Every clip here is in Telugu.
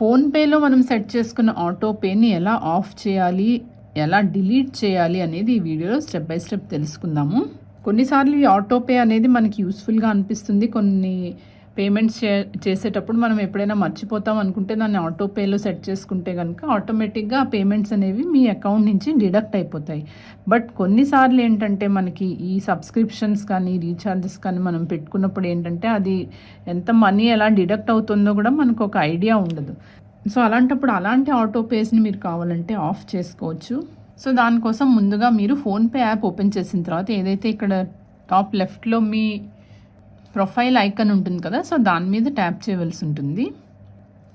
ఫోన్పేలో మనం సెట్ చేసుకున్న ఆటో పేని ఎలా ఆఫ్ చేయాలి ఎలా డిలీట్ చేయాలి అనేది ఈ వీడియోలో స్టెప్ బై స్టెప్ తెలుసుకుందాము. కొన్నిసార్లు ఈ ఆటోపే అనేది మనకి యూస్ఫుల్గా అనిపిస్తుంది. కొన్ని పేమెంట్స్ చే చేసేటప్పుడు మనం ఎప్పుడైనా మర్చిపోతాం అనుకుంటే దాన్ని ఆటోపేలో సెట్ చేసుకుంటే కనుక ఆటోమేటిక్గా ఆ పేమెంట్స్ అనేవి మీ అకౌంట్ నుంచి డిడక్ట్ అయిపోతాయి. బట్ కొన్నిసార్లు ఏంటంటే మనకి ఈ సబ్స్క్రిప్షన్స్ కానీ రీఛార్జెస్ కానీ మనం పెట్టుకున్నప్పుడు ఏంటంటే అది ఎంత మనీ ఎలా డిడక్ట్ అవుతుందో కూడా మనకు ఒక ఐడియా ఉండదు. సో అలాంటప్పుడు అలాంటి ఆటోపేస్ని మీరు కావాలంటే ఆఫ్ చేసుకోవచ్చు. సో దానికోసం ముందుగా మీరు ఫోన్పే యాప్ ఓపెన్ చేసిన తర్వాత ఏదైతే ఇక్కడ టాప్ లెఫ్ట్లో మీ ప్రొఫైల్ ఐకన్ ఉంటుంది కదా సో దాని మీద ట్యాప్ చేయవలసి ఉంటుంది.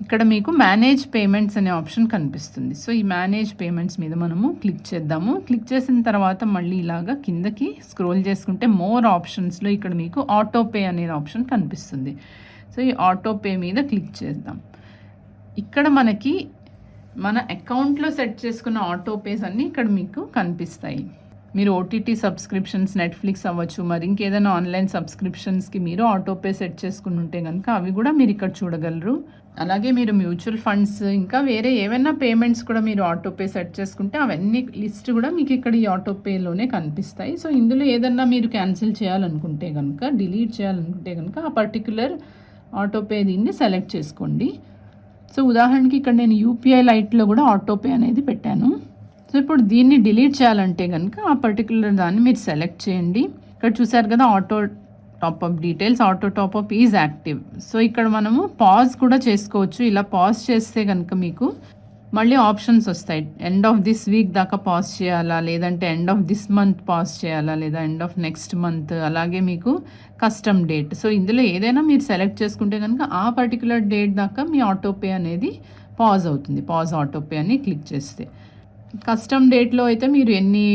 ఇక్కడ మీకు మేనేజ్ పేమెంట్స్ అనే ఆప్షన్ కనిపిస్తుంది. సో ఈ మేనేజ్ పేమెంట్స్ మీద మనము క్లిక్ చేద్దాము. క్లిక్ చేసిన తర్వాత మళ్ళీ ఇలాగా కిందకి స్క్రోల్ చేసుకుంటే మోర్ ఆప్షన్స్లో ఇక్కడ మీకు ఆటోపే అనే ఆప్షన్ కనిపిస్తుంది. సో ఈ ఆటో పే మీద క్లిక్ చేద్దాం. ఇక్కడ మనకి మన అకౌంట్లో సెట్ చేసుకున్న ఆటో పేస్ అన్నీ ఇక్కడ మీకు కనిపిస్తాయి. మీరు ఓటీటీ సబ్స్క్రిప్షన్స్ నెట్ఫ్లిక్స్ అవ్వచ్చు మరి ఇంకేదైనా ఆన్లైన్ సబ్స్క్రిప్షన్స్కి మీరు ఆటోపే సెట్ చేసుకుని ఉంటే కనుక అవి కూడా మీరు ఇక్కడ చూడగలరు. అలాగే మీరు మ్యూచువల్ ఫండ్స్ ఇంకా వేరే ఏవైనా పేమెంట్స్ కూడా మీరు ఆటోపే సెట్ చేసుకుంటే అవన్నీ లిస్ట్ కూడా మీకు ఇక్కడ ఈ ఆటోపేలోనే కనిపిస్తాయి. సో ఇందులో ఏదన్నా మీరు క్యాన్సిల్ చేయాలనుకుంటే కనుక డిలీట్ చేయాలనుకుంటే కనుక ఆ పర్టికులర్ ఆటోపే దీన్ని సెలెక్ట్ చేసుకోండి. సో ఉదాహరణకి ఇక్కడ నేను యూపీఐ లైట్లో కూడా ఆటోపే అనేది పెట్టాను. సో ఇప్పుడు దీన్ని డిలీట్ చేయాలంటే కనుక ఆ పర్టికులర్ దాన్ని మీరు సెలెక్ట్ చేయండి. ఇక్కడ చూసారు కదా auto top up details auto top up is active so ఇక్కడ మనము పాజ్ కూడా చేసుకోవచ్చు. ఇలా పాజ్ చేస్తే కనుక మీకు మళ్ళీ ఆప్షన్స్ వస్తాయి. ఎండ్ ఆఫ్ దిస్ వీక్ దాకా పాజ్ చేయాలా లేదంటే end of this month pause చేయాలా లేదా ఎండ్ ఆఫ్ నెక్స్ట్ మంత్ అలాగే మీకు కస్టమ్ డేట్ సో ఇందులో ఏదైనా మీరు సెలెక్ట్ చేసుకుంటే కనుక ఆ పర్టికులర్ డేట్ దాకా మీ ఆటో పే అనేది పాజ్ అవుతుంది. పాజ్ ఆటో పే అని క్లిక్ చేస్తే. కస్టమ్ డేట్లో అయితే మీరు ఎన్ని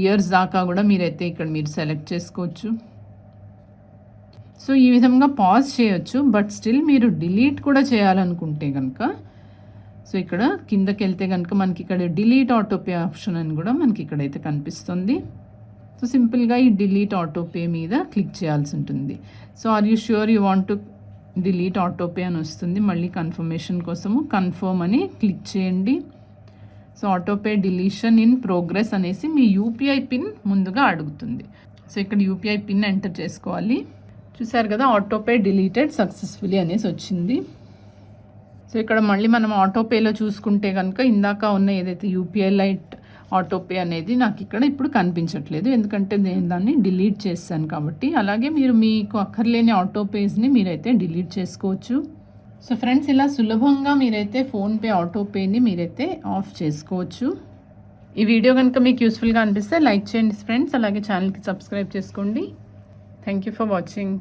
ఇయర్స్ దాకా కూడా మీరైతే ఇక్కడ మీరు సెలెక్ట్ చేసుకోవచ్చు. సో ఈ విధంగా పాజ్ చేయొచ్చు బట్ స్టిల్ మీరు డిలీట్ కూడా చేయాలనుకుంటే కనుక సో ఇక్కడ కిందకి వెళ్తే కనుక మనకి ఇక్కడ డిలీట్ ఆటోపే ఆప్షన్ అని కూడా మనకి ఇక్కడైతే కనిపిస్తుంది. సో సింపుల్గా ఈ డిలీట్ ఆటోపే మీద క్లిక్ చేయాల్సి ఉంటుంది. So are you sure you want to delete autopay అని వస్తుంది. మళ్ళీ కన్ఫర్మేషన్ కోసము కన్ఫర్మ్ అని క్లిక్ చేయండి. So autopay deletion in progress అనేసి మీ యూపీఐ పిన్ ముందుగా అడుగుతుంది. సో ఇక్కడ యూపీఐ పిన్ ఎంటర్ చేసుకోవాలి. చూసారు కదా ఆటోపే డిలీటెడ్ సక్సెస్ఫుల్లీ అనేసి వచ్చింది. సో ఇక్కడ మళ్ళీ మనం ఆటోపేలో చూసుకుంటే కనుక ఇందాక ఉన్న ఏదైతే యూపీఐ లైట్ ఆటోపే అనేది నాకు ఇక్కడ ఇప్పుడు కనిపించట్లేదు. ఎందుకంటే నేను దాన్ని డిలీట్ చేశాను కాబట్టి. అలాగే మీరు మీకు అక్కర్లేని ఆటోపేస్ని మీరైతే డిలీట్ చేసుకోవచ్చు. సో ఫ్రెండ్స్ ఇలా సులభంగా మీరైతే ఫోన్పే ఆటోపేని మీరైతే ఆఫ్ చేసుకోవచ్చు. ఈ వీడియో కనుక మీకు యూస్ఫుల్గా అనిపిస్తే లైక్ చేయండి ఫ్రెండ్స్. అలాగే ఛానల్కి సబ్స్క్రైబ్ చేసుకోండి. Thank you for watching